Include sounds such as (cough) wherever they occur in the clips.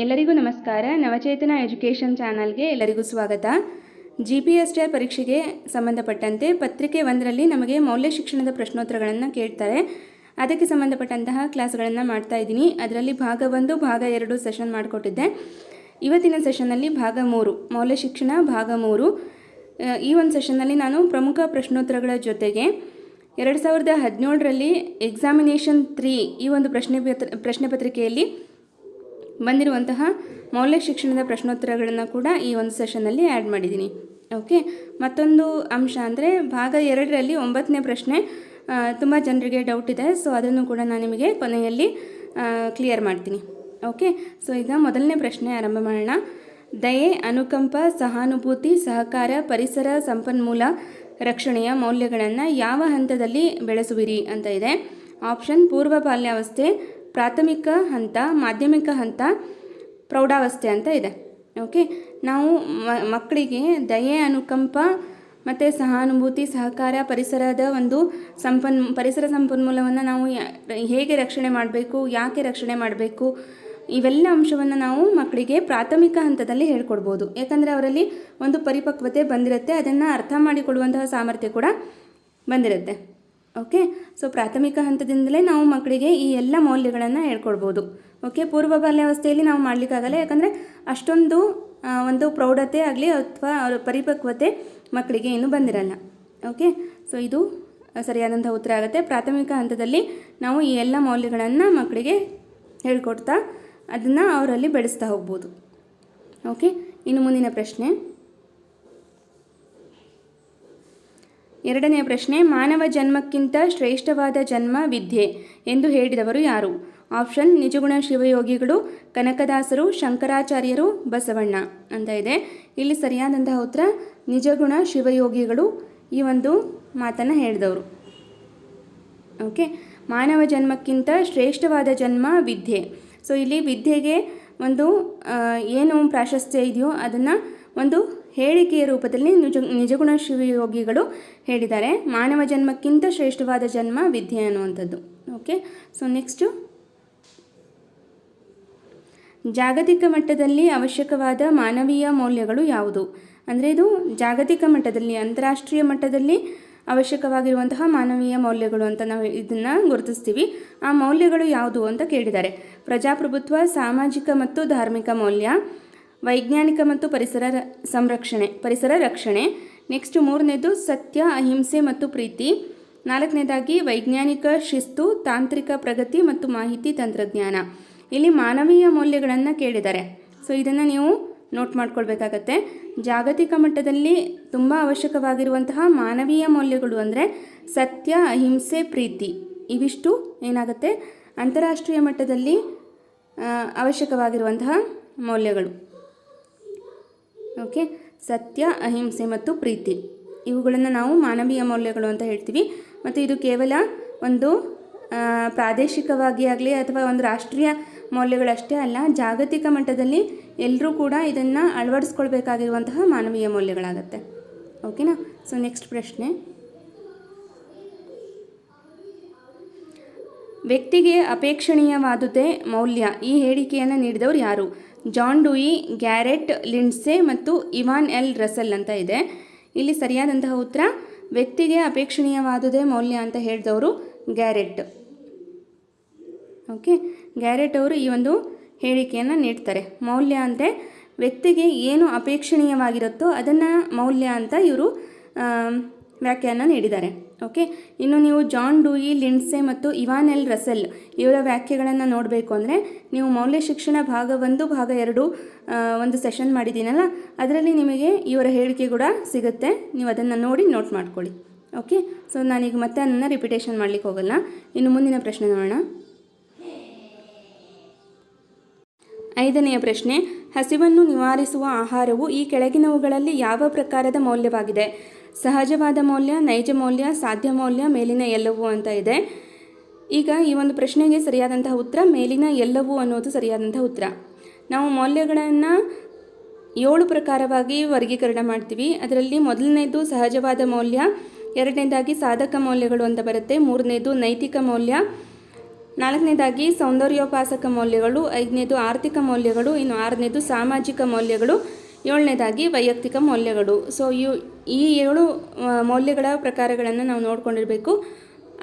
ಎಲ್ಲರಿಗೂ ನಮಸ್ಕಾರ. ನವಚೇತನ ಎಜುಕೇಷನ್ ಚಾನಲ್ಗೆ ಎಲ್ಲರಿಗೂ ಸ್ವಾಗತ. G P S T R ಪರೀಕ್ಷೆಗೆ ಸಂಬಂಧಪಟ್ಟಂತೆ ಪತ್ರಿಕೆ ಒಂದರಲ್ಲಿ ನಮಗೆ ಮೌಲ್ಯ ಶಿಕ್ಷಣದ ಪ್ರಶ್ನೋತ್ತರಗಳನ್ನು ಕೇಳ್ತಾರೆ. ಅದಕ್ಕೆ ಸಂಬಂಧಪಟ್ಟಂತಹ ಕ್ಲಾಸ್ಗಳನ್ನು ಮಾಡ್ತಾ ಇದ್ದೀನಿ. ಅದರಲ್ಲಿ ಭಾಗ ಒಂದು, ಭಾಗ ಎರಡು ಸೆಷನ್ ಮಾಡಿಕೊಟ್ಟಿದ್ದೆ. ಇವತ್ತಿನ ಸೆಷನ್ನಲ್ಲಿ ಭಾಗ ಮೂರು, ಮೌಲ್ಯ ಶಿಕ್ಷಣ ಭಾಗ ಮೂರು. ಈ ಒಂದು ಸೆಷನ್ನಲ್ಲಿ ನಾನು ಪ್ರಮುಖ ಪ್ರಶ್ನೋತ್ತರಗಳ ಜೊತೆಗೆ ಎರಡು ಸಾವಿರದ ಹದಿನೇಳರಲ್ಲಿ ಎಕ್ಸಾಮಿನೇಷನ್ ತ್ರೀ ಈ ಒಂದು ಪ್ರಶ್ನೆ ಪತ್ರ, ಪ್ರಶ್ನೆ ಪತ್ರಿಕೆಯಲ್ಲಿ ಬಂದಿರುವಂತಹ ಮೌಲ್ಯ ಶಿಕ್ಷಣದ ಪ್ರಶ್ನೋತ್ತರಗಳನ್ನು ಕೂಡ ಈ ಒಂದು ಸೆಷನ್ನಲ್ಲಿ ಆ್ಯಡ್ ಮಾಡಿದ್ದೀನಿ ಓಕೆ ಮತ್ತೊಂದು ಅಂಶ ಅಂದರೆ ಭಾಗ ಎರಡರಲ್ಲಿ ಒಂಬತ್ತನೇ ಪ್ರಶ್ನೆ ತುಂಬ ಜನರಿಗೆ ಡೌಟ್ ಇದೆ ಸೊ ಅದನ್ನು ಕೂಡ ನಾನು ನಿಮಗೆ ಕೊನೆಯಲ್ಲಿ ಕ್ಲಿಯರ್ ಮಾಡ್ತೀನಿ. ಓಕೆ ಸೊ ಈಗ ಮೊದಲನೇ ಪ್ರಶ್ನೆ ಆರಂಭ ಮಾಡೋಣ. ದಯೆ, ಅನುಕಂಪ, ಸಹಾನುಭೂತಿ, ಸಹಕಾರ, ಪರಿಸರ ಸಂಪನ್ಮೂಲ ರಕ್ಷಣೆಯ ಮೌಲ್ಯಗಳನ್ನು ಯಾವ ಹಂತದಲ್ಲಿ ಬೆಳೆಸುವಿರಿ ಅಂತ ಇದೆ. ಆಪ್ಷನ್ ಪೂರ್ವ ಬಾಲ್ಯಾವಸ್ಥೆ ಪ್ರಾಥಮಿಕ ಹಂತ, ಮಾಧ್ಯಮಿಕ ಹಂತ, ಪ್ರೌಢಾವಸ್ಥೆ ಅಂತ ಇದೆ. ಓಕೆ ನಾವು ಮಕ್ಕಳಿಗೆ ದಯೆ, ಅನುಕಂಪ ಮತ್ತು ಸಹಾನುಭೂತಿ, ಸಹಕಾರ, ಪರಿಸರದ ಒಂದು ಸಂಪನ್, ಪರಿಸರ ಸಂಪನ್ಮೂಲವನ್ನು ನಾವು ಹೇಗೆ ರಕ್ಷಣೆ ಮಾಡಬೇಕು, ಯಾಕೆ ರಕ್ಷಣೆ ಮಾಡಬೇಕು, ಇವೆಲ್ಲ ಅಂಶವನ್ನು ನಾವು ಮಕ್ಕಳಿಗೆ ಪ್ರಾಥಮಿಕ ಹಂತದಲ್ಲಿ ಹೇಳ್ಕೊಡ್ಬೋದು. ಯಾಕಂದರೆ ಅವರಲ್ಲಿ ಒಂದು ಪರಿಪಕ್ವತೆ ಬಂದಿರುತ್ತೆ, ಅದನ್ನು ಅರ್ಥ ಮಾಡಿಕೊಳ್ಳುವಂತಹ ಸಾಮರ್ಥ್ಯ ಕೂಡ ಬಂದಿರುತ್ತೆ. ಓಕೆ ಸೊ ಪ್ರಾಥಮಿಕ ಹಂತದಿಂದಲೇ ನಾವು ಮಕ್ಕಳಿಗೆ ಈ ಎಲ್ಲ ಮೌಲ್ಯಗಳನ್ನು ಹೇಳ್ಕೊಡ್ಬೋದು. ಓಕೆ ಪೂರ್ವ ಬಾಲ್ಯಾವಸ್ಥೆಯಲ್ಲಿ ನಾವು ಮಾಡಲಿಕ್ಕಾಗಲ್ಲ. ಯಾಕಂದರೆ ಅಷ್ಟೊಂದು ಒಂದು ಪ್ರೌಢತೆ ಆಗಲಿ ಅಥವಾ ಅವರ ಪರಿಪಕ್ವತೆ ಮಕ್ಕಳಿಗೆ ಇನ್ನು ಬಂದಿರಲ್ಲ. ಓಕೆ ಸೊ ಇದು ಸರಿಯಾದಂಥ ಉತ್ತರ ಆಗುತ್ತೆ. ಪ್ರಾಥಮಿಕ ಹಂತದಲ್ಲಿ ನಾವು ಈ ಎಲ್ಲ ಮೌಲ್ಯಗಳನ್ನು ಮಕ್ಕಳಿಗೆ ಹೇಳ್ಕೊಡ್ತಾ, ಅದನ್ನು ಅವರಲ್ಲಿ ಬೆಳೆಸ್ತಾ ಹೋಗ್ಬೋದು. ಓಕೆ ಇನ್ನು ಮುಂದಿನ ಪ್ರಶ್ನೆ. ಎರಡನೆಯ ಪ್ರಶ್ನೆ, ಮಾನವ ಜನ್ಮಕ್ಕಿಂತ ಶ್ರೇಷ್ಠವಾದ ಜನ್ಮ ವಿದ್ಯೆ ಎಂದು ಹೇಳಿದವರು ಯಾರು? ಆಪ್ಷನ್, ನಿಜಗುಣ ಶಿವಯೋಗಿಗಳು, ಕನಕದಾಸರು, ಶಂಕರಾಚಾರ್ಯರು, ಬಸವಣ್ಣ. ಅಂತ ಇದೆ. ಇಲ್ಲಿ ಸರಿಯಾದಂತಹ ಉತ್ತರ, ನಿಜಗುಣ ಶಿವಯೋಗಿಗಳು ಈ ಒಂದು ಮಾತನ್ನು ಹೇಳಿದವರು. ಓಕೆ. ಮಾನವ ಜನ್ಮಕ್ಕಿಂತ ಶ್ರೇಷ್ಠವಾದ ಜನ್ಮ ವಿದ್ಯೆ. ಸೊ, ಇಲ್ಲಿ ವಿದ್ಯೆಗೆ ಒಂದು ಏನು ಪ್ರಾಶಸ್ತ್ಯ ಇದೆಯೋ ಅದನ್ನು ಒಂದು ಹೇಳಿಕೆಯ ರೂಪದಲ್ಲಿ ನಿಜ, ನಿಜಗುಣ ಶಿವಯೋಗಿಗಳು ಹೇಳಿದ್ದಾರೆ. ಮಾನವ ಜನ್ಮಕ್ಕಿಂತ ಶ್ರೇಷ್ಠವಾದ ಜನ್ಮ ವಿದ್ಯೆ ಅನ್ನುವಂಥದ್ದು. ಓಕೆ ಸೊ ನೆಕ್ಸ್ಟು ಜಾಗತಿಕ ಮಟ್ಟದಲ್ಲಿ ಅವಶ್ಯಕವಾದ ಮಾನವೀಯ ಮೌಲ್ಯಗಳು ಯಾವುದು? ಅಂದರೆ ಇದು ಜಾಗತಿಕ ಮಟ್ಟದಲ್ಲಿ, ಅಂತಾರಾಷ್ಟ್ರೀಯ ಮಟ್ಟದಲ್ಲಿ ಅವಶ್ಯಕವಾಗಿರುವಂತಹ ಮಾನವೀಯ ಮೌಲ್ಯಗಳು ಅಂತ ನಾವು ಇದನ್ನು ಗುರುತಿಸ್ತೀವಿ. ಆ ಮೌಲ್ಯಗಳು ಯಾವುದು ಅಂತ ಕೇಳಿದ್ದಾರೆ. ಪ್ರಜಾಪ್ರಭುತ್ವ, ಸಾಮಾಜಿಕ ಮತ್ತು ಧಾರ್ಮಿಕ ಮೌಲ್ಯ. ವೈಜ್ಞಾನಿಕ ಮತ್ತು ಪರಿಸರ ಸಂರಕ್ಷಣೆ, ಪರಿಸರ ರಕ್ಷಣೆ. ನೆಕ್ಸ್ಟ್ ಮೂರನೇದು ಸತ್ಯ, ಅಹಿಂಸೆ ಮತ್ತು ಪ್ರೀತಿ. ನಾಲ್ಕನೇದಾಗಿ ವೈಜ್ಞಾನಿಕ ಶಿಸ್ತು, ತಾಂತ್ರಿಕ ಪ್ರಗತಿ ಮತ್ತು ಮಾಹಿತಿ ತಂತ್ರಜ್ಞಾನ. ಇಲ್ಲಿ ಮಾನವೀಯ ಮೌಲ್ಯಗಳನ್ನು ಕೇಳಿದ್ದಾರೆ. ಸೊ ಇದನ್ನು ನೀವು ನೋಟ್ ಮಾಡ್ಕೊಳ್ಬೇಕಾಗತ್ತೆ. ಜಾಗತಿಕ ಮಟ್ಟದಲ್ಲಿ ತುಂಬ ಅವಶ್ಯಕವಾಗಿರುವಂತಹ ಮಾನವೀಯ ಮೌಲ್ಯಗಳು ಅಂದರೆ ಸತ್ಯ, ಅಹಿಂಸೆ, ಪ್ರೀತಿ. ಇವಿಷ್ಟು ಏನಾಗುತ್ತೆ? ಅಂತಾರಾಷ್ಟ್ರೀಯ ಮಟ್ಟದಲ್ಲಿ ಅವಶ್ಯಕವಾಗಿರುವಂತಹ ಮೌಲ್ಯಗಳು. ಓಕೆ ಸತ್ಯ, ಅಹಿಂಸೆ ಮತ್ತು ಪ್ರೀತಿ. ಇವುಗಳನ್ನು ನಾವು ಮಾನವೀಯ ಮೌಲ್ಯಗಳು ಅಂತ ಹೇಳ್ತೀವಿ. ಮತ್ತು ಇದು ಕೇವಲ ಒಂದು ಪ್ರಾದೇಶಿಕವಾಗಿ ಆಗಲಿ ಅಥವಾ ಒಂದು ರಾಷ್ಟ್ರೀಯ ಮೌಲ್ಯಗಳಷ್ಟೇ ಅಲ್ಲ, ಜಾಗತಿಕ ಮಟ್ಟದಲ್ಲಿ ಎಲ್ಲರೂ ಕೂಡ ಇದನ್ನು ಅಳವಡಿಸ್ಕೊಳ್ಬೇಕಾಗಿರುವಂತಹ ಮಾನವೀಯ ಮೌಲ್ಯಗಳಾಗತ್ತೆ. ಓಕೆನಾ ಸೊ ನೆಕ್ಸ್ಟ್ ಪ್ರಶ್ನೆ. ವ್ಯಕ್ತಿಗೆ ಅಪೇಕ್ಷಣೀಯವಾದುದೇ ಮೌಲ್ಯ. ಈ ಹೇಳಿಕೆಯನ್ನು ನೀಡಿದವರು ಯಾರು? ಜಾನ್ ಡೂಯಿ, ಗ್ಯಾರೆಟ್ ಲಿಂಡ್ಸೆ ಮತ್ತು ಇವಾನ್ ಎಲ್ ರಸಲ್ ಅಂತ ಇದೆ. ಇಲ್ಲಿ ಸರಿಯಾದಂತಹ ಉತ್ತರ, ವ್ಯಕ್ತಿಗೆ ಅಪೇಕ್ಷಣೀಯವಾದುದೇ ಮೌಲ್ಯ ಅಂತ ಹೇಳಿದವರು ಗ್ಯಾರೆಟ್. ಓಕೆ, ಗ್ಯಾರೆಟ್ ಅವರು ಈ ಒಂದು ಹೇಳಿಕೆಯನ್ನು ನೀಡ್ತಾರೆ. ಮೌಲ್ಯ ಅಂದರೆ ವ್ಯಕ್ತಿಗೆ ಏನು ಅಪೇಕ್ಷಣೀಯವಾಗಿರುತ್ತೋ ಅದನ್ನು ಮೌಲ್ಯ ಅಂತ ಇವರು ವ್ಯಾಖ್ಯಾನ ನೀಡಿದ್ದಾರೆ. ಓಕೆ ಇನ್ನು ನೀವು ಜಾನ್ ಡೂಯಿ ಲಿಂಡ್ಸೆ ಮತ್ತು ಇವಾನ್ ಎಲ್ ರಸೆಲ್ ಇವರ ವ್ಯಾಖ್ಯೆಗಳನ್ನು ನೋಡಬೇಕು ಅಂದರೆ ನೀವು ಮೌಲ್ಯ ಶಿಕ್ಷಣ ಭಾಗ ಒಂದು, ಭಾಗ ಎರಡು ಒಂದು ಸೆಷನ್ ಮಾಡಿದ್ದೀನಲ್ಲ, ಅದರಲ್ಲಿ ನಿಮಗೆ ಇವರ ಹೇಳಿಕೆ ಕೂಡ ಸಿಗುತ್ತೆ. ನೀವು ಅದನ್ನು ನೋಡಿ ನೋಟ್ ಮಾಡ್ಕೊಳ್ಳಿ. ಓಕೆ ಸೊ ನಾನೀಗ ಮತ್ತೆ ಅದನ್ನು ರಿಪಿಟೇಷನ್ ಮಾಡಲಿಕ್ಕೆ ಹೋಗಲ್ಲ. ಇನ್ನು ಮುಂದಿನ ಪ್ರಶ್ನೆ ನೋಡೋಣ. ಐದನೆಯ ಪ್ರಶ್ನೆ, ಹಸಿವನ್ನು ನಿವಾರಿಸುವ ಆಹಾರವು ಈ ಕೆಳಗಿನವುಗಳಲ್ಲಿ ಯಾವ ಪ್ರಕಾರದ ಮೌಲ್ಯವಾಗಿದೆ? ಸಹಜವಾದ ಮೌಲ್ಯ, ನೈಜ ಮೌಲ್ಯ, ಸಾಧ್ಯ ಮೌಲ್ಯ, ಮೇಲಿನ ಎಲ್ಲವೂ ಅಂತ ಇದೆ. ಈಗ ಈ ಒಂದು ಪ್ರಶ್ನೆಗೆ ಸರಿಯಾದಂತಹ ಉತ್ತರ, ಮೇಲಿನ ಎಲ್ಲವೂ ಅನ್ನೋದು ಸರಿಯಾದಂತಹ ಉತ್ತರ. ನಾವು ಮೌಲ್ಯಗಳನ್ನು ಏಳು ಪ್ರಕಾರವಾಗಿ ವರ್ಗೀಕರಣ ಮಾಡ್ತೀವಿ. ಅದರಲ್ಲಿ ಮೊದಲನೇದು ಸಹಜವಾದ ಮೌಲ್ಯ, ಎರಡನೇದಾಗಿ ಸಾಧಕ ಮೌಲ್ಯಗಳು ಅಂತ ಬರುತ್ತೆ, ಮೂರನೇದು ನೈತಿಕ ಮೌಲ್ಯ, ನಾಲ್ಕನೇದಾಗಿ ಸೌಂದರ್ಯೋಪಾಸಕ ಮೌಲ್ಯಗಳು, ಐದನೇದು ಆರ್ಥಿಕ ಮೌಲ್ಯಗಳು, ಇನ್ನು ಆರನೇದು ಸಾಮಾಜಿಕ ಮೌಲ್ಯಗಳು. ಏಳನೇದಾಗಿ ವೈಯಕ್ತಿಕ ಮೌಲ್ಯಗಳು. ಸೊ ಇವು ಈ ಏಳು ಮೌಲ್ಯಗಳ ಪ್ರಕಾರಗಳನ್ನು ನಾವು ನೋಡ್ಕೊಂಡಿರಬೇಕು.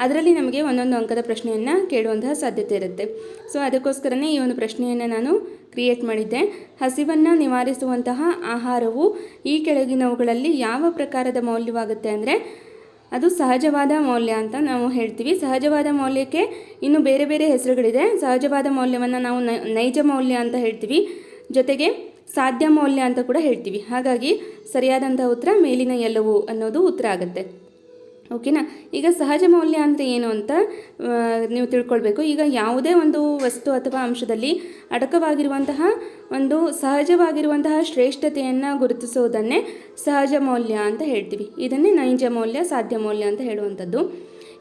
ಅದರಲ್ಲಿ ನಮಗೆ ಒಂದೊಂದು ಅಂಕದ ಪ್ರಶ್ನೆಯನ್ನು ಕೇಳುವಂತಹ ಸಾಧ್ಯತೆ ಇರುತ್ತೆ. ಸೊ ಅದಕ್ಕೋಸ್ಕರನೇ ಈ ಒಂದು ಪ್ರಶ್ನೆಯನ್ನು ನಾನು ಕ್ರಿಯೇಟ್ ಮಾಡಿದ್ದೆ. ಹಸಿವನ್ನು ನಿವಾರಿಸುವಂತಹ ಆಹಾರವು ಈ ಕೆಳಗಿನವುಗಳಲ್ಲಿ ಯಾವ ಪ್ರಕಾರದ ಮೌಲ್ಯವಾಗುತ್ತೆ ಅಂದರೆ, ಅದು ಸಹಜವಾದ ಮೌಲ್ಯ ಅಂತ ನಾವು ಹೇಳ್ತೀವಿ. ಸಹಜವಾದ ಮೌಲ್ಯಕ್ಕೆ ಇನ್ನು ಬೇರೆ ಬೇರೆ ಹೆಸರುಗಳಿದೆ. ಸಹಜವಾದ ಮೌಲ್ಯವನ್ನು ನಾವು ನೈಜ ಮೌಲ್ಯ ಅಂತ ಹೇಳ್ತೀವಿ. ಜೊತೆಗೆ ಸಾಧ್ಯ ಮೌಲ್ಯ ಅಂತ ಕೂಡ ಹೇಳ್ತೀವಿ. ಹಾಗಾಗಿ ಸರಿಯಾದಂಥ ಉತ್ತರ ಮೇಲಿನ ಎಲ್ಲವು ಅನ್ನೋದು ಉತ್ತರ ಆಗುತ್ತೆ. ಓಕೆನಾ ಈಗ ಸಹಜ ಮೌಲ್ಯ ಅಂದರೆ ಏನು ಅಂತ ನೀವು ತಿಳ್ಕೊಳ್ಬೇಕು. ಈಗ ಯಾವುದೇ ಒಂದು ವಸ್ತು ಅಥವಾ ಅಂಶದಲ್ಲಿ ಅಡಕವಾಗಿರುವಂತಹ ಒಂದು ಸಹಜವಾಗಿರುವಂತಹ ಶ್ರೇಷ್ಠತೆಯನ್ನು ಗುರುತಿಸುವುದನ್ನೇ ಸಹಜ ಮೌಲ್ಯ ಅಂತ ಹೇಳ್ತೀವಿ. ಇದನ್ನೇ ನೈಜ ಮೌಲ್ಯ, ಸಾಧ್ಯ ಮೌಲ್ಯ ಅಂತ ಹೇಳುವಂಥದ್ದು.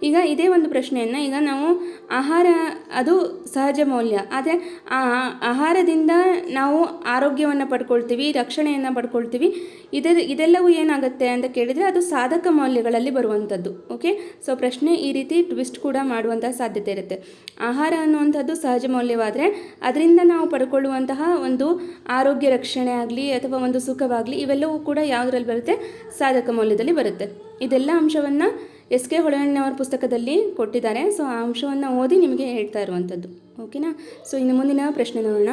ಈಗ ಇದೇ ಒಂದು ಪ್ರಶ್ನೆಯನ್ನು ಈಗ ನಾವು ಆಹಾರ, ಅದು ಸಹಜ ಮೌಲ್ಯ. ಆದರೆ ಆ ಆಹಾರದಿಂದ ನಾವು ಆರೋಗ್ಯವನ್ನು ಪಡ್ಕೊಳ್ತೀವಿ, ರಕ್ಷಣೆಯನ್ನು ಪಡ್ಕೊಳ್ತೀವಿ. ಇದರ ಇದೆಲ್ಲವೂ ಏನಾಗುತ್ತೆ ಅಂತ ಕೇಳಿದರೆ ಅದು ಸಾಧಕ ಮೌಲ್ಯಗಳಲ್ಲಿ ಬರುವಂಥದ್ದು. ಓಕೆ ಸೊ ಪ್ರಶ್ನೆ ಈ ರೀತಿ ಟ್ವಿಸ್ಟ್ ಕೂಡ ಮಾಡುವಂಥ ಸಾಧ್ಯತೆ ಇರುತ್ತೆ. ಆಹಾರ ಅನ್ನುವಂಥದ್ದು ಸಹಜ ಮೌಲ್ಯವಾದರೆ ಅದರಿಂದ ನಾವು ಪಡ್ಕೊಳ್ಳುವಂತಹ ಒಂದು ಆರೋಗ್ಯ ರಕ್ಷಣೆ ಆಗಲಿ ಅಥವಾ ಒಂದು ಸುಖವಾಗಲಿ ಇವೆಲ್ಲವೂ ಕೂಡ ಯಾವುದರಲ್ಲಿ ಬರುತ್ತೆ? ಸಾಧಕ ಮೌಲ್ಯದಲ್ಲಿ ಬರುತ್ತೆ. ಇದೆಲ್ಲ ಅಂಶವನ್ನು ಎಸ್ ಕೆ ಹೊಳೆಹಣ್ಣವರ ಪುಸ್ತಕದಲ್ಲಿ ಕೊಟ್ಟಿದ್ದಾರೆ. ಸೊ ಆ ಅಂಶವನ್ನು ಓದಿ ನಿಮಗೆ ಹೇಳ್ತಾ ಇರುವಂಥದ್ದು ಓಕೆನಾ ಸೊ ಇನ್ನು ಮುಂದಿನ ಪ್ರಶ್ನೆ ನೋಡೋಣ.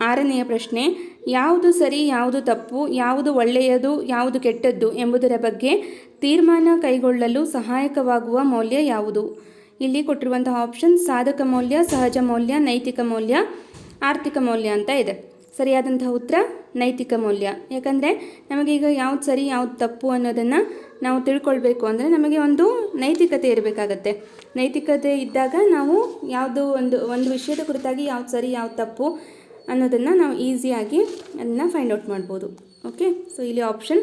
ಆರನೆಯ ಪ್ರಶ್ನೆ, ಯಾವುದು ಸರಿ, ಯಾವುದು ತಪ್ಪು, ಯಾವುದು ಒಳ್ಳೆಯದು, ಯಾವುದು ಕೆಟ್ಟದ್ದು ಎಂಬುದರ ಬಗ್ಗೆ ತೀರ್ಮಾನ ಕೈಗೊಳ್ಳಲು ಸಹಾಯಕವಾಗುವ ಮೌಲ್ಯ ಯಾವುದು? ಇಲ್ಲಿ ಕೊಟ್ಟಿರುವಂತಹ ಆಪ್ಷನ್ ಸಾಧಕ ಮೌಲ್ಯ, ಸಹಜ ಮೌಲ್ಯ, ನೈತಿಕ ಮೌಲ್ಯ, ಆರ್ಥಿಕ ಮೌಲ್ಯ ಅಂತ ಇದೆ. ಸರಿಯಾದಂತಹ ಉತ್ತರ? ನೈತಿಕ ಮೌಲ್ಯ. ಯಾಕಂದರೆ ನಮಗೀಗ ಯಾವ್ದು ಸರಿ, ಯಾವ್ದು ತಪ್ಪು ಅನ್ನೋದನ್ನು ನಾವು ತಿಳ್ಕೊಳ್ಬೇಕು ಅಂದರೆ ನಮಗೆ ಒಂದು ನೈತಿಕತೆ ಇರಬೇಕಾಗತ್ತೆ. ನೈತಿಕತೆ ಇದ್ದಾಗ ನಾವು ಯಾವುದು ಒಂದು ಒಂದು ವಿಷಯದ ಕುರಿತಾಗಿ ಯಾವ್ದು ಸರಿ, ಯಾವ್ದು ತಪ್ಪು ಅನ್ನೋದನ್ನು ನಾವು ಈಸಿಯಾಗಿ ಅದನ್ನು ಫೈಂಡ್ ಔಟ್ ಮಾಡ್ಬೋದು. ಓಕೆ ಸೊ ಇಲ್ಲಿ ಆಪ್ಷನ್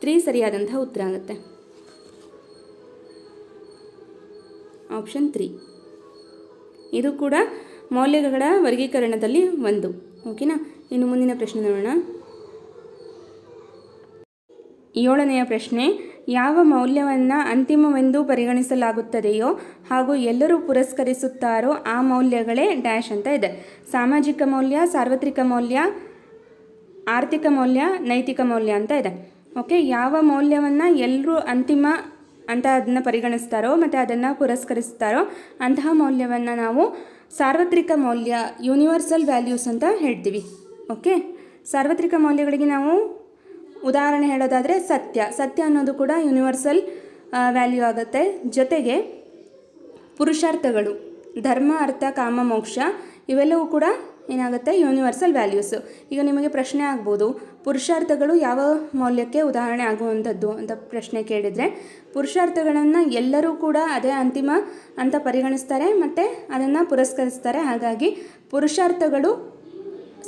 ತ್ರೀ ಸರಿಯಾದಂತಹ ಉತ್ತರ ಆಗುತ್ತೆ. ಆಪ್ಷನ್ ತ್ರೀ ಇದು ಕೂಡ ಮೌಲ್ಯಗಳ ವರ್ಗೀಕರಣದಲ್ಲಿ ಒಂದು. ಓಕೆನಾ ಇನ್ನು ಮುಂದಿನ ಪ್ರಶ್ನೆ ನೋಡೋಣ. ಏಳನೆಯ ಪ್ರಶ್ನೆ, ಯಾವ ಮೌಲ್ಯವನ್ನು ಅಂತಿಮವೆಂದು ಪರಿಗಣಿಸಲಾಗುತ್ತದೆಯೋ ಹಾಗೂ ಎಲ್ಲರೂ ಪುರಸ್ಕರಿಸುತ್ತಾರೋ ಆ ಮೌಲ್ಯಗಳೇ ಡ್ಯಾಶ್ ಅಂತ ಇದೆ. ಸಾಮಾಜಿಕ ಮೌಲ್ಯ, ಸಾರ್ವತ್ರಿಕ ಮೌಲ್ಯ, ಆರ್ಥಿಕ ಮೌಲ್ಯ, ನೈತಿಕ ಮೌಲ್ಯ ಅಂತ ಇದೆ. ಓಕೆ, ಯಾವ ಮೌಲ್ಯವನ್ನು ಎಲ್ಲರೂ ಅಂತಿಮ ಅಂತ ಅದನ್ನು ಪರಿಗಣಿಸ್ತಾರೋ ಮತ್ತು ಅದನ್ನು ಪುರಸ್ಕರಿಸ್ತಾರೋ ಅಂತಹ ಮೌಲ್ಯವನ್ನು ನಾವು ಸಾರ್ವತ್ರಿಕ ಮೌಲ್ಯ ಯೂನಿವರ್ಸಲ್ ವ್ಯಾಲ್ಯೂಸ್ ಅಂತ ಹೇಳ್ತೀವಿ. ಓಕೆ ಸಾರ್ವತ್ರಿಕ ಮೌಲ್ಯಗಳಿಗೆ ನಾವು ಉದಾಹರಣೆ ಹೇಳೋದಾದರೆ ಸತ್ಯ. ಸತ್ಯ ಅನ್ನೋದು ಕೂಡ ಯೂನಿವರ್ಸಲ್ ವ್ಯಾಲ್ಯೂ ಆಗುತ್ತೆ. ಜೊತೆಗೆ ಪುರುಷಾರ್ಥಗಳು, ಧರ್ಮ, ಅರ್ಥ, ಕಾಮ, ಮೋಕ್ಷ, ಇವೆಲ್ಲವೂ ಕೂಡ ಏನಾಗುತ್ತೆ? ಯೂನಿವರ್ಸಲ್ ವ್ಯಾಲ್ಯೂಸು ಈಗ ನಿಮಗೆ ಪ್ರಶ್ನೆ ಆಗ್ಬೋದು, ಪುರುಷಾರ್ಥಗಳು ಯಾವ ಮೌಲ್ಯಕ್ಕೆ ಉದಾಹರಣೆ ಆಗುವಂಥದ್ದು ಅಂತ ಪ್ರಶ್ನೆ ಕೇಳಿದರೆ, ಪುರುಷಾರ್ಥಗಳನ್ನು ಎಲ್ಲರೂ ಕೂಡ ಅದೇ ಅಂತಿಮ ಅಂತ ಪರಿಗಣಿಸ್ತಾರೆ, ಮತ್ತು ಅದನ್ನು ಪುರಸ್ಕರಿಸ್ತಾರೆ. ಹಾಗಾಗಿ ಪುರುಷಾರ್ಥಗಳು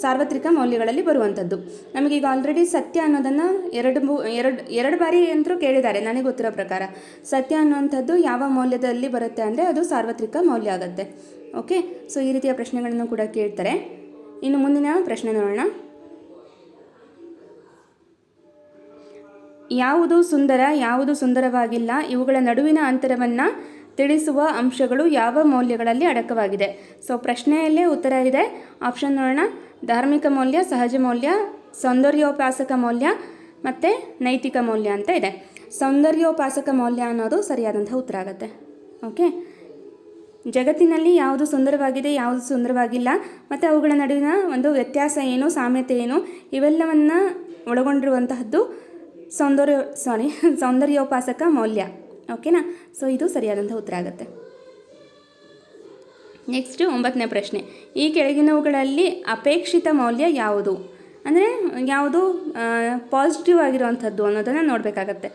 ಸಾರ್ವತ್ರಿಕ ಮೌಲ್ಯಗಳಲ್ಲಿ ಬರುವಂಥದ್ದು. ನಮಗೀಗ ಆಲ್ರೆಡಿ ಸತ್ಯ ಅನ್ನೋದನ್ನು ಎರಡು ಎರಡು ಎರಡು ಬಾರಿ ಅಂತರೂ ಕೇಳಿದ್ದಾರೆ, ನನಗೆ ಗೊತ್ತಿರೋ ಪ್ರಕಾರ. ಸತ್ಯ ಅನ್ನುವಂಥದ್ದು ಯಾವ ಮೌಲ್ಯದಲ್ಲಿ ಬರುತ್ತೆ ಅಂದರೆ ಅದು ಸಾರ್ವತ್ರಿಕ ಮೌಲ್ಯ ಆಗುತ್ತೆ. ಓಕೆ ಸೊ ಈ ರೀತಿಯ ಪ್ರಶ್ನೆಗಳನ್ನು ಕೂಡ ಕೇಳ್ತಾರೆ. ಇನ್ನು ಮುಂದಿನ ಪ್ರಶ್ನೆ ನೋಡೋಣ. ಯಾವುದು ಸುಂದರ, ಯಾವುದು ಸುಂದರವಾಗಿಲ್ಲ, ಇವುಗಳ ನಡುವಿನ ಅಂತರವನ್ನು ತಿಳಿಸುವ ಅಂಶಗಳು ಯಾವ ಮೌಲ್ಯಗಳಲ್ಲಿ ಅಡಕವಾಗಿದೆ? ಸೊ ಪ್ರಶ್ನೆಯಲ್ಲೇ ಉತ್ತರ ಇದೆ. ಆಪ್ಷನ್ ನೋಡೋಣ. ಧಾರ್ಮಿಕ ಮೌಲ್ಯ, ಸಹಜ ಮೌಲ್ಯ, ಸೌಂದರ್ಯೋಪಾಸಕ ಮೌಲ್ಯ ಮತ್ತು ನೈತಿಕ ಮೌಲ್ಯ ಅಂತ ಇದೆ. ಸೌಂದರ್ಯೋಪಾಸಕ ಮೌಲ್ಯ ಅನ್ನೋದು ಸರಿಯಾದಂಥ ಉತ್ತರ ಆಗುತ್ತೆ. ಓಕೆ ಜಗತ್ತಿನಲ್ಲಿ ಯಾವುದು ಸುಂದರವಾಗಿದೆ, ಯಾವುದು ಸುಂದರವಾಗಿಲ್ಲ, ಮತ್ತು ಅವುಗಳ ನಡುವಿನ ಒಂದು ವ್ಯತ್ಯಾಸ ಏನು, ಸಾಮ್ಯತೆ ಏನು, ಇವೆಲ್ಲವನ್ನು ಒಳಗೊಂಡಿರುವಂತಹದ್ದು ಸೌಂದರ್ಯ ಸಾರಿ (laughs) ಸೌಂದರ್ಯೋಪಾಸಕ ಮೌಲ್ಯ. ಓಕೆನಾ ಸೊ ಇದು ಸರಿಯಾದಂಥ ಉತ್ತರ ಆಗುತ್ತೆ. ನೆಕ್ಸ್ಟು ಒಂಬತ್ತನೇ ಪ್ರಶ್ನೆ. ಈ ಕೆಳಗಿನವುಗಳಲ್ಲಿ ಅಪೇಕ್ಷಿತ ಮೌಲ್ಯ ಯಾವುದು? ಅಂದರೆ ಯಾವುದು ಪಾಸಿಟಿವ್ ಆಗಿರುವಂಥದ್ದು ಅನ್ನೋದನ್ನು ನೋಡಬೇಕಾಗತ್ತೆ.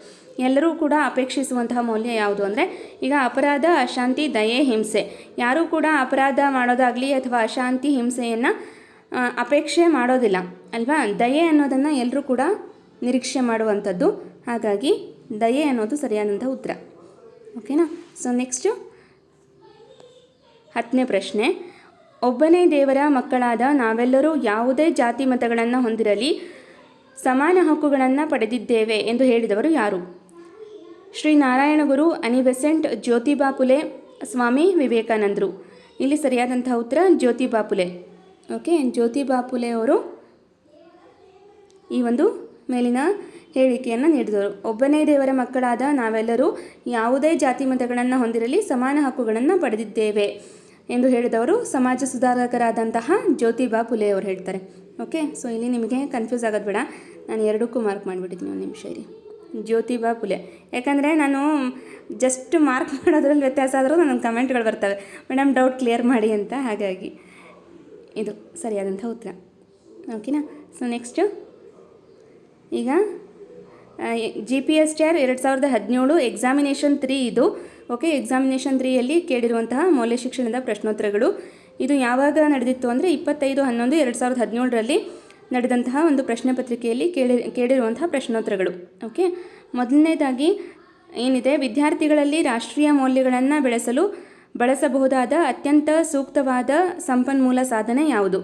ಎಲ್ಲರೂ ಕೂಡ ಅಪೇಕ್ಷಿಸುವಂತಹ ಮೌಲ್ಯ ಯಾವುದು ಅಂದರೆ, ಈಗ ಅಪರಾಧ, ಅಶಾಂತಿ, ದಯೆ, ಹಿಂಸೆ. ಯಾರೂ ಕೂಡ ಅಪರಾಧ ಮಾಡೋದಾಗಲಿ ಅಥವಾ ಅಶಾಂತಿ, ಹಿಂಸೆಯನ್ನು ಅಪೇಕ್ಷೆ ಮಾಡೋದಿಲ್ಲ, ಅಲ್ವಾ? ದಯೆ ಅನ್ನೋದನ್ನು ಎಲ್ಲರೂ ಕೂಡ ನಿರೀಕ್ಷೆ ಮಾಡುವಂಥದ್ದು. ಹಾಗಾಗಿ ದಯೆ ಅನ್ನೋದು ಸರಿಯಾದಂಥ ಉತ್ತರ. ಓಕೆನಾ ಸೊ ನೆಕ್ಸ್ಟು ಹತ್ತನೇ ಪ್ರಶ್ನೆ, ಒಬ್ಬನೇ ದೇವರ ಮಕ್ಕಳಾದ ನಾವೆಲ್ಲರೂ ಯಾವುದೇ ಜಾತಿ ಮತಗಳನ್ನು ಹೊಂದಿರಲಿ, ಸಮಾನ ಹಕ್ಕುಗಳನ್ನು ಪಡೆದಿದ್ದೇವೆ ಎಂದು ಹೇಳಿದವರು ಯಾರು? ಶ್ರೀ ನಾರಾಯಣ ಗುರು ಅನಿ ಜ್ಯೋತಿಬಾಪುಲೆ ಜ್ಯೋತಿಬಾ ಫುಲೆ ಸ್ವಾಮಿ ವಿವೇಕಾನಂದರು. ಇಲ್ಲಿ ಸರಿಯಾದಂತಹ ಉತ್ತರ ಜ್ಯೋತಿಬಾ ಫುಲೆ ಓಕೆ ಜ್ಯೋತಿಬಾ ಫುಲೆ ಅವರು ಈ ಒಂದು ಮೇಲಿನ ಹೇಳಿಕೆಯನ್ನು ನೀಡಿದರು. ಒಬ್ಬನೇ ದೇವರ ಮಕ್ಕಳಾದ ನಾವೆಲ್ಲರೂ ಯಾವುದೇ ಜಾತಿ ಮತಗಳನ್ನು ಹೊಂದಿರಲಿ ಸಮಾನ ಹಕ್ಕುಗಳನ್ನು ಪಡೆದಿದ್ದೇವೆ ಎಂದು ಹೇಳಿದವರು ಸಮಾಜ ಸುಧಾರಕರಾದಂತಹ ಜ್ಯೋತಿಬಾ ಫುಲೆ ಅವರು ಹೇಳ್ತಾರೆ. ಓಕೆ, ಸೊ ಇಲ್ಲಿ ನಿಮಗೆ ಕನ್ಫ್ಯೂಸ್ ಆಗೋದು ಬೇಡ. ನಾನು ಎರಡಕ್ಕೂ ಮಾರ್ಕ್ ಮಾಡಿಬಿಟ್ಟಿದ್ದೀನಿ ಒಂದು ನಿಮಿಷ ಇರಿ. ಜ್ಯೋತಿಬಾ ಫುಲೆ ಯಾಕಂದರೆ ನಾನು ಜಸ್ಟ್ ಮಾರ್ಕ್ ಮಾಡೋದ್ರಲ್ಲಿ ವ್ಯತ್ಯಾಸ ಆದರೂ ನನ್ನ ಕಮೆಂಟ್ಗಳು ಬರ್ತವೆ. ಮೇಡಮ್ ಡೌಟ್ ಕ್ಲಿಯರ್ ಮಾಡಿ ಅಂತ. ಹಾಗಾಗಿ ಇದು ಸರಿಯಾದಂಥ ಉತ್ತರ. ಓಕೆನಾ? ಸೊ ನೆಕ್ಸ್ಟು ಈಗ G P S T R ಎರಡು ಸಾವಿರದ ಹದಿನೇಳು ಎಕ್ಸಾಮಿನೇಷನ್ ತ್ರೀ ಇದು. ಓಕೆ ಎಕ್ಸಾಮಿನೇಷನ್ ತ್ರೀಯಲ್ಲಿ ಕೇಳಿರುವಂತಹ ಮೌಲ್ಯ ಶಿಕ್ಷಣದ ಪ್ರಶ್ನೋತ್ತರಗಳು. ಇದು ಯಾವಾಗ ನಡೆದಿತ್ತು ಅಂದರೆ ಇಪ್ಪತ್ತೈದು, ಹನ್ನೊಂದು, ಎರಡು ಸಾವಿರದ ಹದಿನೇಳರಲ್ಲಿ ನಡೆದಂತಹ ಒಂದು ಪ್ರಶ್ನೆ ಪತ್ರಿಕೆಯಲ್ಲಿ ಕೇಳಿ, ಕೇಳಿರುವಂತಹ ಪ್ರಶ್ನೋತ್ತರಗಳು. ಓಕೆ ಮೊದಲನೇದಾಗಿ ಏನಿದೆ? ವಿದ್ಯಾರ್ಥಿಗಳಲ್ಲಿ ರಾಷ್ಟ್ರೀಯ ಮೌಲ್ಯಗಳನ್ನು ಬೆಳೆಸಲು ಬಳಸಬಹುದಾದ ಅತ್ಯಂತ ಸೂಕ್ತವಾದ ಸಂಪನ್ಮೂಲ ಸಾಧನೆ ಯಾವುದು?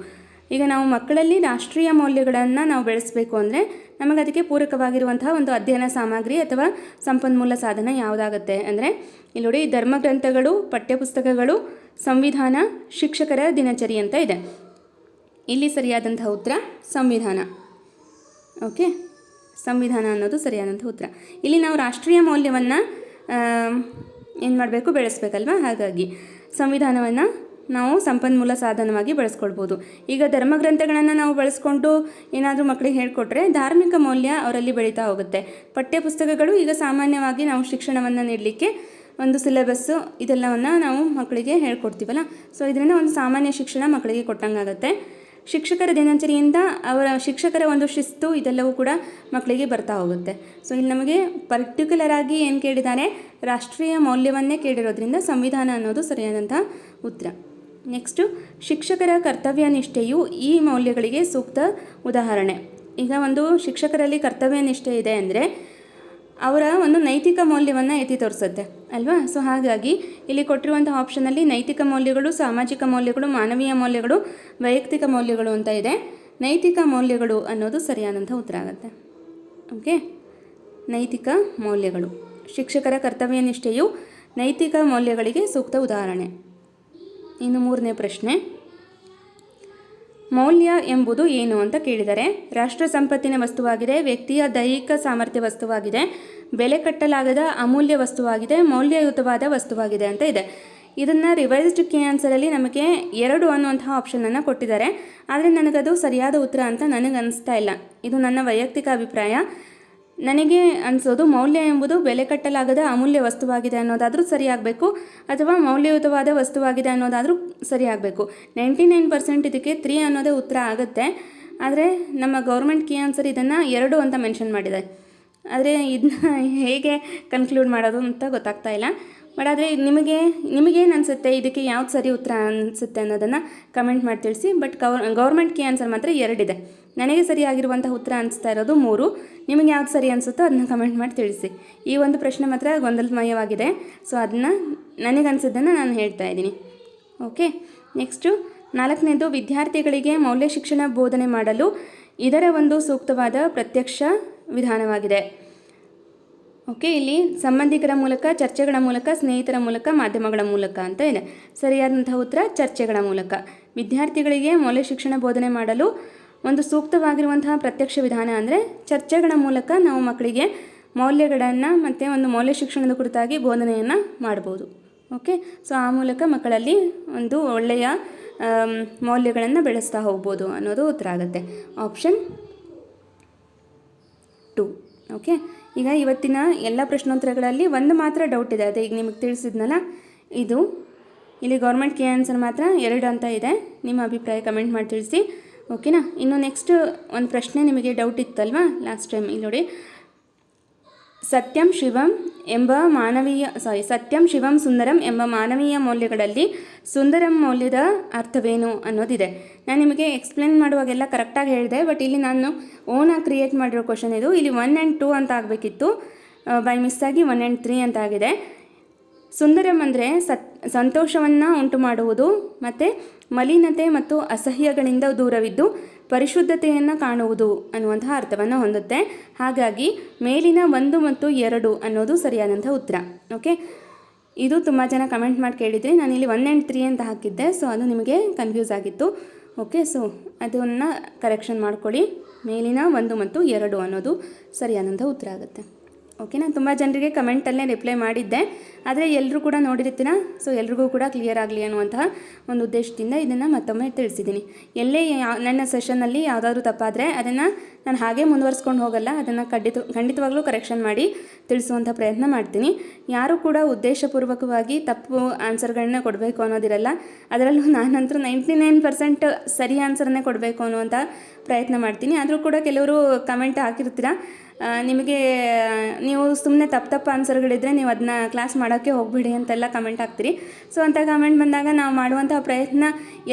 ಈಗ ನಾವು ಮಕ್ಕಳಲ್ಲಿ ರಾಷ್ಟ್ರೀಯ ಮೌಲ್ಯಗಳನ್ನು ನಾವು ಬೆಳೆಸಬೇಕು ಅಂದರೆ ನಮಗೆ ಅದಕ್ಕೆ ಪೂರಕವಾಗಿರುವಂತಹ ಒಂದು ಅಧ್ಯಯನ ಸಾಮಗ್ರಿ ಅಥವಾ ಸಂಪನ್ಮೂಲ ಸಾಧನ ಯಾವುದಾಗುತ್ತೆ ಅಂದರೆ, ಇಲ್ಲಿ ನೋಡಿ ಧರ್ಮಗ್ರಂಥಗಳು, ಪಠ್ಯಪುಸ್ತಕಗಳು, ಸಂವಿಧಾನ, ಶಿಕ್ಷಕರ ದಿನಚರಿ ಅಂತ ಇದೆ. ಇಲ್ಲಿ ಸರಿಯಾದಂತಹ ಉತ್ತರ ಸಂವಿಧಾನ. ಓಕೆ ಸಂವಿಧಾನ ಅನ್ನೋದು ಸರಿಯಾದಂಥ ಉತ್ತರ. ಇಲ್ಲಿ ನಾವು ರಾಷ್ಟ್ರೀಯ ಮೌಲ್ಯವನ್ನು ಏನು ಮಾಡಬೇಕು? ಬೆಳೆಸಬೇಕಲ್ವಾ? ಹಾಗಾಗಿ ಸಂವಿಧಾನವನ್ನು ನಾವು ಸಂಪನ್ಮೂಲ ಸಾಧನವಾಗಿ ಬಳಸ್ಕೊಳ್ಬೋದು. ಈಗ ಧರ್ಮಗ್ರಂಥಗಳನ್ನು ನಾವು ಬಳಸ್ಕೊಂಡು ಏನಾದರೂ ಮಕ್ಕಳಿಗೆ ಹೇಳ್ಕೊಟ್ರೆ ಧಾರ್ಮಿಕ ಮೌಲ್ಯ ಅವರಲ್ಲಿ ಬೆಳೀತಾ ಹೋಗುತ್ತೆ. ಪಠ್ಯಪುಸ್ತಕಗಳು ಈಗ ಸಾಮಾನ್ಯವಾಗಿ ನಾವು ಶಿಕ್ಷಣವನ್ನು ನೀಡಲಿಕ್ಕೆ ಒಂದು ಸಿಲೆಬಸ್ಸು ಇದೆಲ್ಲವನ್ನು ನಾವು ಮಕ್ಕಳಿಗೆ ಹೇಳ್ಕೊಡ್ತೀವಲ್ಲ? ಸೊ ಇದರಿಂದ ಒಂದು ಸಾಮಾನ್ಯ ಶಿಕ್ಷಣ ಮಕ್ಕಳಿಗೆ ಕೊಟ್ಟಂಗಾಗತ್ತೆ. ಶಿಕ್ಷಕರ ದಿನಚರಿಯಿಂದ ಅವರ ಶಿಕ್ಷಕರ ಒಂದು ಶಿಸ್ತು ಇದೆಲ್ಲವೂ ಕೂಡ ಮಕ್ಕಳಿಗೆ ಬರ್ತಾ ಹೋಗುತ್ತೆ. ಸೊ ಇಲ್ಲಿ ನಮಗೆ ಪರ್ಟಿಕ್ಯುಲರ್ ಆಗಿ ಏನು ಕೇಳಿದ್ದಾರೆ? ರಾಷ್ಟ್ರೀಯ ಮೌಲ್ಯವನ್ನೇ ಕೇಳಿರೋದ್ರಿಂದ ಸಂವಿಧಾನ ಅನ್ನೋದು ಸರಿಯಾದಂಥ ಉತ್ತರ. ನೆಕ್ಸ್ಟು ಶಿಕ್ಷಕರ ಕರ್ತವ್ಯ ನಿಷ್ಠೆಯು ಈ ಮೌಲ್ಯಗಳಿಗೆ ಸೂಕ್ತ ಉದಾಹರಣೆ. ಈಗ ಒಂದು ಶಿಕ್ಷಕರಲ್ಲಿ ಕರ್ತವ್ಯ ನಿಷ್ಠೆ ಇದೆ ಅಂದರೆ ಅವರ ಒಂದು ನೈತಿಕ ಮೌಲ್ಯವನ್ನು ಎತ್ತಿ ತೋರಿಸುತ್ತೆ, ಅಲ್ವಾ? ಸೊ ಹಾಗಾಗಿ ಇಲ್ಲಿ ಕೊಟ್ಟಿರುವಂಥ ಆಪ್ಷನಲ್ಲಿ ನೈತಿಕ ಮೌಲ್ಯಗಳು, ಸಾಮಾಜಿಕ ಮೌಲ್ಯಗಳು, ಮಾನವೀಯ ಮೌಲ್ಯಗಳು, ವೈಯಕ್ತಿಕ ಮೌಲ್ಯಗಳು ಅಂತ ಇದೆ. ನೈತಿಕ ಮೌಲ್ಯಗಳು ಅನ್ನೋದು ಸರಿಯಾದಂಥ ಉತ್ತರ ಆಗುತ್ತೆ. ಓಕೆ ನೈತಿಕ ಮೌಲ್ಯಗಳು. ಶಿಕ್ಷಕರ ಕರ್ತವ್ಯ ನಿಷ್ಠೆಯು ನೈತಿಕ ಮೌಲ್ಯಗಳಿಗೆ ಸೂಕ್ತ ಉದಾಹರಣೆ. ಇನ್ನು ಮೂರನೇ ಪ್ರಶ್ನೆ. ಮೌಲ್ಯ ಎಂಬುದು ಏನು ಅಂತ ಕೇಳಿದರೆ, ರಾಷ್ಟ್ರ ಸಂಪತ್ತಿನ ವಸ್ತುವಾಗಿದೆ, ವ್ಯಕ್ತಿಯ ದೈಹಿಕ ಸಾಮರ್ಥ್ಯ ವಸ್ತುವಾಗಿದೆ, ಬೆಲೆ ಕಟ್ಟಲಾಗದ ಅಮೂಲ್ಯ ವಸ್ತುವಾಗಿದೆ, ಮೌಲ್ಯಯುತವಾದ ವಸ್ತುವಾಗಿದೆ ಅಂತ ಇದೆ. ಇದನ್ನು ರಿವೈಸ್ಡ್ ಕೆ ಆನ್ಸರಲ್ಲಿ ನಮಗೆ ಎರಡು ಅನ್ನುವಂತಹ ಆಪ್ಷನನ್ನು ಕೊಟ್ಟಿದ್ದಾರೆ. ಆದರೆ ನನಗದು ಸರಿಯಾದ ಉತ್ತರ ಅಂತ ನನಗೆ ಅನಿಸ್ತಾ ಇಲ್ಲ. ಇದು ನನ್ನ ವೈಯಕ್ತಿಕ ಅಭಿಪ್ರಾಯ. ನನಗೆ ಅನಿಸೋದು ಮೌಲ್ಯ ಎಂಬುದು ಬೆಲೆ ಕಟ್ಟಲಾಗದ ಅಮೂಲ್ಯ ವಸ್ತುವಾಗಿದೆ ಅನ್ನೋದಾದರೂ ಸರಿಯಾಗಬೇಕು ಅಥವಾ ಮೌಲ್ಯಯುತವಾದ ವಸ್ತುವಾಗಿದೆ ಅನ್ನೋದಾದರೂ ಸರಿಯಾಗಬೇಕು. ನೈಂಟಿ ನೈನ್ ಪರ್ಸೆಂಟ್ ಇದಕ್ಕೆ ತ್ರೀ ಅನ್ನೋದೇ ಉತ್ತರ ಆಗುತ್ತೆ. ಆದರೆ ನಮ್ಮ ಗೌರ್ಮೆಂಟ್ ಕೀ ಆನ್ಸರ್ ಇದನ್ನು ಎರಡು ಅಂತ ಮೆನ್ಷನ್ ಮಾಡಿದೆ. ಆದರೆ ಇದನ್ನ ಹೇಗೆ ಕನ್ಕ್ಲೂಡ್ ಮಾಡೋದು ಅಂತ ಗೊತ್ತಾಗ್ತಾ ಇಲ್ಲ. ಬಟ್ ಆದರೆ ನಿಮಗೆ, ನಿಮಗೇನು ಅನಿಸುತ್ತೆ? ಇದಕ್ಕೆ ಯಾವ್ದು ಸರಿ ಉತ್ತರ ಅನಿಸುತ್ತೆ ಅನ್ನೋದನ್ನು ಕಮೆಂಟ್ ಮಾಡಿ ತಿಳಿಸಿ. But gov, government key answer ಮಾತ್ರ ಎರಡಿದೆ. ನನಗೆ ಸರಿಯಾಗಿರುವಂಥ ಉತ್ತರ ಅನಿಸ್ತಾ ಇರೋದು ಮೂರು. ನಿಮಗೆ ಯಾವ್ದು ಸರಿ ಅನಿಸುತ್ತೋ ಅದನ್ನ ಕಮೆಂಟ್ ಮಾಡಿ ತಿಳಿಸಿ. ಈ ಒಂದು ಪ್ರಶ್ನೆ ಮಾತ್ರ ಗೊಂದಲಮಯವಾಗಿದೆ. ಸೊ ಅದನ್ನ ನನಗೆ ಅನಿಸಿದ್ದನ್ನು ನಾನು ಹೇಳ್ತಾ ಇದ್ದೀನಿ. ಓಕೆ ನೆಕ್ಸ್ಟು ನಾಲ್ಕನೇದು, ವಿದ್ಯಾರ್ಥಿಗಳಿಗೆ ಮೌಲ್ಯ ಶಿಕ್ಷಣ ಬೋಧನೆ ಮಾಡಲು ಇದರ ಒಂದು ಸೂಕ್ತವಾದ ಪ್ರತ್ಯಕ್ಷ ವಿಧಾನವಾಗಿದೆ. ಓಕೆ ಇಲ್ಲಿ ಸಂಬಂಧಿಕರ ಮೂಲಕ, ಚರ್ಚೆಗಳ ಮೂಲಕ, ಸ್ನೇಹಿತರ ಮೂಲಕ, ಮಾಧ್ಯಮಗಳ ಮೂಲಕ ಅಂತ ಇದೆ. ಸರಿಯಾದಂಥ ಉತ್ತರ, ಚರ್ಚೆಗಳ ಮೂಲಕ. ವಿದ್ಯಾರ್ಥಿಗಳಿಗೆ ಮೌಲ್ಯ ಶಿಕ್ಷಣ ಬೋಧನೆ ಮಾಡಲು ಒಂದು ಸೂಕ್ತವಾಗಿರುವಂತಹ ಪ್ರತ್ಯಕ್ಷ ವಿಧಾನ ಅಂದರೆ ಚರ್ಚೆಗಳ ಮೂಲಕ ನಾವು ಮಕ್ಕಳಿಗೆ ಮೌಲ್ಯಗಳನ್ನು ಮತ್ತು ಒಂದು ಮೌಲ್ಯ ಶಿಕ್ಷಣದ ಕುರಿತಾಗಿ ಬೋಧನೆಯನ್ನು ಮಾಡ್ಬೋದು. ಓಕೆ ಸೊ ಆ ಮೂಲಕ ಮಕ್ಕಳಲ್ಲಿ ಒಂದು ಒಳ್ಳೆಯ ಮೌಲ್ಯಗಳನ್ನು ಬೆಳೆಸ್ತಾ ಹೋಗ್ಬೋದು ಅನ್ನೋದು ಉತ್ತರ ಆಗುತ್ತೆ. ಆಪ್ಷನ್ ಟು ಓಕೆ ಈಗ ಇವತ್ತಿನ ಎಲ್ಲ ಪ್ರಶ್ನೋತ್ತರಗಳಲ್ಲಿ ಒಂದು ಮಾತ್ರ ಡೌಟ್ ಇದೆ. ಅದೇ ಈಗ ನಿಮಗೆ ತಿಳಿಸಿದ್ನಲ್ಲ? ಇದು ಇಲ್ಲಿ ಗೌರ್ಮೆಂಟ್ ಕೆ ಆನ್ಸರ್ ಮಾತ್ರ ಎರಡು ಅಂತ ಇದೆ. ನಿಮ್ಮ ಅಭಿಪ್ರಾಯ ಕಮೆಂಟ್ ಮಾಡಿ ತಿಳಿಸಿ. ಓಕೆನಾ? ಇನ್ನು ನೆಕ್ಸ್ಟ್ ಒಂದು ಪ್ರಶ್ನೆ ನಿಮಗೆ ಡೌಟ್ ಇತ್ತಲ್ವಾ? ಲಾಸ್ಟ್ ಟೈಮ್ ಇಲ್ಲಿ ನೋಡಿ. ಸತ್ಯಂ ಶಿವಂ ಎಂಬ ಮಾನವೀಯ ಸಾರಿ ಸತ್ಯಂ ಶಿವಂ ಸುಂದರಂ ಎಂಬ ಮಾನವೀಯ ಮೌಲ್ಯಗಳಲ್ಲಿ ಸುಂದರಂ ಮೌಲ್ಯದ ಅರ್ಥವೇನು ಅನ್ನೋದಿದೆ. ನಾನು ನಿಮಗೆ ಎಕ್ಸ್ಪ್ಲೇನ್ ಮಾಡುವಾಗೆಲ್ಲ ಕರೆಕ್ಟಾಗಿ ಹೇಳಿದೆ ಬಟ್ ಇಲ್ಲಿ ನಾನು ಓನಾಗಿ ಕ್ರಿಯೇಟ್ ಮಾಡಿರೋ ಕ್ವಶನ್ ಇದು. ಇಲ್ಲಿ ಒನ್ ಆ್ಯಂಡ್ ಟೂ ಅಂತ ಆಗಬೇಕಿತ್ತು. ಬೈ ಮಿಸ್ಸಾಗಿ ಒನ್ ಆ್ಯಂಡ್ ತ್ರೀ ಅಂತ ಆಗಿದೆ. ಸುಂದರಂ ಅಂದರೆ ಸತ್, ಸಂತೋಷವನ್ನು ಉಂಟು ಮಾಡುವುದು ಮತ್ತು ಮಲಿನತೆ ಮತ್ತು ಅಸಹ್ಯಗಳಿಂದ ದೂರವಿದ್ದು ಪರಿಶುದ್ಧತೆಯನ್ನು ಕಾಣುವುದು ಅನ್ನುವಂತಹ ಅರ್ಥವನ್ನು ಹೊಂದುತ್ತೆ. ಹಾಗಾಗಿ ಮೇಲಿನ ಒಂದು ಮತ್ತು ಎರಡು ಅನ್ನೋದು ಸರಿಯಾದಂಥ ಉತ್ತರ. ಓಕೆ? ಇದು ತುಂಬ ಜನ ಕಮೆಂಟ್ ಮಾಡಿ ಕೇಳಿದ್ರಿ ನಾನಿಲ್ಲಿ ಒನ್ ಆ್ಯಂಡ್ ತ್ರೀ ಅಂತ ಹಾಕಿದ್ದೆ, ಸೊ ಅದು ನಿಮಗೆ ಕನ್ಫ್ಯೂಸ್ ಆಗಿತ್ತು. ಓಕೆ? ಸೊ ಅದನ್ನು ಕರೆಕ್ಷನ್ ಮಾಡ್ಕೊಳ್ಳಿ. ಮೇಲಿನ ಒಂದು ಮತ್ತು ಎರಡು ಅನ್ನೋದು ಸರಿಯಾದಂಥ ಉತ್ತರ ಆಗುತ್ತೆ. ಓಕೆನಾ ತುಂಬ ಜನರಿಗೆ ಕಮೆಂಟಲ್ಲೇ ರಿಪ್ಲೈ ಮಾಡಿದ್ದೆ. ಆದರೆ ಎಲ್ಲರೂ ಕೂಡ ನೋಡಿರ್ತೀರ? ಸೊ ಎಲ್ರಿಗೂ ಕೂಡ ಕ್ಲಿಯರ್ ಆಗಲಿ ಅನ್ನುವಂತಹ ಒಂದು ಉದ್ದೇಶದಿಂದ ಇದನ್ನು ಮತ್ತೊಮ್ಮೆ ತಿಳಿಸಿದ್ದೀನಿ. ಎಲ್ಲೇ ನನ್ನ ಸೆಷನ್ನಲ್ಲಿ ಯಾವುದಾದ್ರೂ ತಪ್ಪಾದರೆ ಅದನ್ನು ನಾನು ಹಾಗೆ ಮುಂದುವರ್ಸ್ಕೊಂಡು ಹೋಗಲ್ಲ, ಅದನ್ನು ಖಂಡಿತ, ಖಂಡಿತವಾಗ್ಲೂ ಕರೆಕ್ಷನ್ ಮಾಡಿ ತಿಳಿಸುವಂಥ ಪ್ರಯತ್ನ ಮಾಡ್ತೀನಿ. ಯಾರೂ ಕೂಡ ಉದ್ದೇಶಪೂರ್ವಕವಾಗಿ ತಪ್ಪು ಆನ್ಸರ್ಗಳನ್ನೇ ಕೊಡಬೇಕು ಅನ್ನೋದಿರಲ್ಲ, ಅದರಲ್ಲೂ ನಾನಂತೂ ನೈಂಟಿ ನೈನ್ ಪರ್ಸೆಂಟ್ ಸರಿ ಆನ್ಸರನ್ನೇ ಕೊಡಬೇಕು ಅನ್ನುವಂಥ ಪ್ರಯತ್ನ ಮಾಡ್ತೀನಿ. ಆದರೂ ಕೂಡ ಕೆಲವರು ಕಮೆಂಟ್ ಹಾಕಿರ್ತೀರ ನಿಮಗೆ, ನೀವು ಸುಮ್ಮನೆ ತಪ್ಪು ತಪ್ಪು ಆನ್ಸರ್ಗಳಿದ್ರೆ ನೀವು ಅದನ್ನ ಕ್ಲಾಸ್ ಮಾಡೋಕ್ಕೆ ಹೋಗಬೇಡಿ ಅಂತೆಲ್ಲ ಕಮೆಂಟ್ ಹಾಕ್ತೀರಿ. ಸೊ ಅಂಥ ಕಮೆಂಟ್ ಬಂದಾಗ ನಾವು ಮಾಡುವಂಥ ಪ್ರಯತ್ನ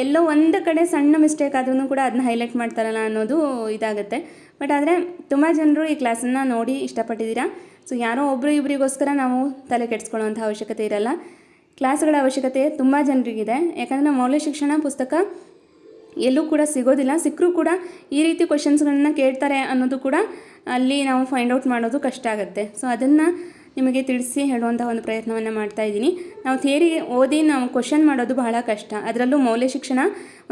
ಎಲ್ಲೋ ಒಂದು ಕಡೆ ಸಣ್ಣ ಮಿಸ್ಟೇಕ್ ಆದ್ರೂ ಕೂಡ ಅದನ್ನ ಹೈಲೈಟ್ ಮಾಡ್ತಾರಲ್ಲ ಅನ್ನೋದು ಇದಾಗುತ್ತೆ. ಬಟ್ ಆದರೆ ತುಂಬ ಜನರು ಈ ಕ್ಲಾಸನ್ನು ನೋಡಿ ಇಷ್ಟಪಟ್ಟಿದ್ದೀರಾ? ಸೊ ಯಾರೋ ಒಬ್ಬರು ಇಬ್ಬರಿಗೋಸ್ಕರ ನಾವು ತಲೆ ಕೆಡಿಸ್ಕೊಳ್ಳೋಂಥ ಅವಶ್ಯಕತೆ ಇರಲ್ಲ. ಕ್ಲಾಸ್ಗಳ ಅವಶ್ಯಕತೆ ತುಂಬ ಜನರಿಗಿದೆ. ಯಾಕಂದರೆ ಮೌಲ್ಯ ಶಿಕ್ಷಣ ಪುಸ್ತಕ ಎಲ್ಲೂ ಕೂಡ ಸಿಗೋದಿಲ್ಲ. ಸಿಕ್ಕರೂ ಕೂಡ ಈ ರೀತಿ ಕ್ವಶನ್ಸ್ಗಳನ್ನ ಕೇಳ್ತಾರೆ ಅನ್ನೋದು ಕೂಡ ಅಲ್ಲಿ ನಾವು ಫೈಂಡ್ ಔಟ್ ಮಾಡೋದು ಕಷ್ಟ ಆಗುತ್ತೆ. ಸೊ ಅದನ್ನು ನಿಮಗೆ ತಿಳಿಸಿ ಹೇಳುವಂಥ ಒಂದು ಪ್ರಯತ್ನವನ್ನು ಮಾಡ್ತಾ ಇದ್ದೀನಿ. ನಾವು ಥಿಯರಿ ಓದಿ ನಾವು ಕ್ವಶನ್ ಮಾಡೋದು ಬಹಳ ಕಷ್ಟ. ಅದರಲ್ಲೂ ಮೌಲ್ಯ ಶಿಕ್ಷಣ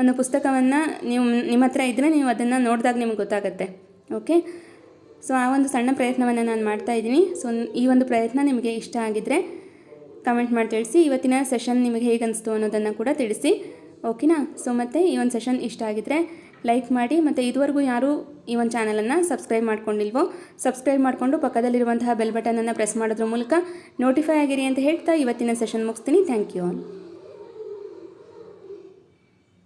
ಒಂದು ಪುಸ್ತಕವನ್ನು ನೀವು ನಿಮ್ಮ ಹತ್ರ ಇದ್ದರೆ ನೀವು ಅದನ್ನು ನೋಡಿದಾಗ ನಿಮಗೆ ಗೊತ್ತಾಗುತ್ತೆ. ಓಕೆ ಸೊ ಆ ಒಂದು ಸಣ್ಣ ಪ್ರಯತ್ನವನ್ನು ನಾನು ಮಾಡ್ತಾ ಇದ್ದೀನಿ. ಸೊ ಈ ಒಂದು ಪ್ರಯತ್ನ ನಿಮಗೆ ಇಷ್ಟ ಆಗಿದ್ದರೆ ಕಮೆಂಟ್ ಮಾಡಿ ತಿಳಿಸಿ. ಇವತ್ತಿನ ಸೆಷನ್ ನಿಮಗೆ ಹೇಗೆ ಅನಿಸ್ತು ಅನ್ನೋದನ್ನು ಕೂಡ ತಿಳಿಸಿ. ಓಕೆನಾ ಸೊ ಮತ್ತು ಈ ಒಂದು ಸೆಷನ್ ಇಷ್ಟ ಆಗಿದ್ದರೆ ಲೈಕ್ ಮಾಡಿ. ಮತ್ತು ಇದುವರೆಗೂ ಯಾರೂ ಈ ಒಂದು ಚಾನಲನ್ನು ಸಬ್ಸ್ಕ್ರೈಬ್ ಮಾಡ್ಕೊಂಡಿಲ್ವೋ ಸಬ್ಸ್ಕ್ರೈಬ್ ಮಾಡಿಕೊಂಡು ಪಕ್ಕದಲ್ಲಿರುವಂತಹ ಬೆಲ್ ಬಟನನ್ನು ಪ್ರೆಸ್ ಮಾಡೋದ್ರ ಮೂಲಕ ನೋಟಿಫೈ ಆಗಿರಿ ಅಂತ ಹೇಳ್ತಾ ಇವತ್ತಿನ ಸೆಷನ್ ಮುಗಿಸ್ತೀನಿ. Thank you all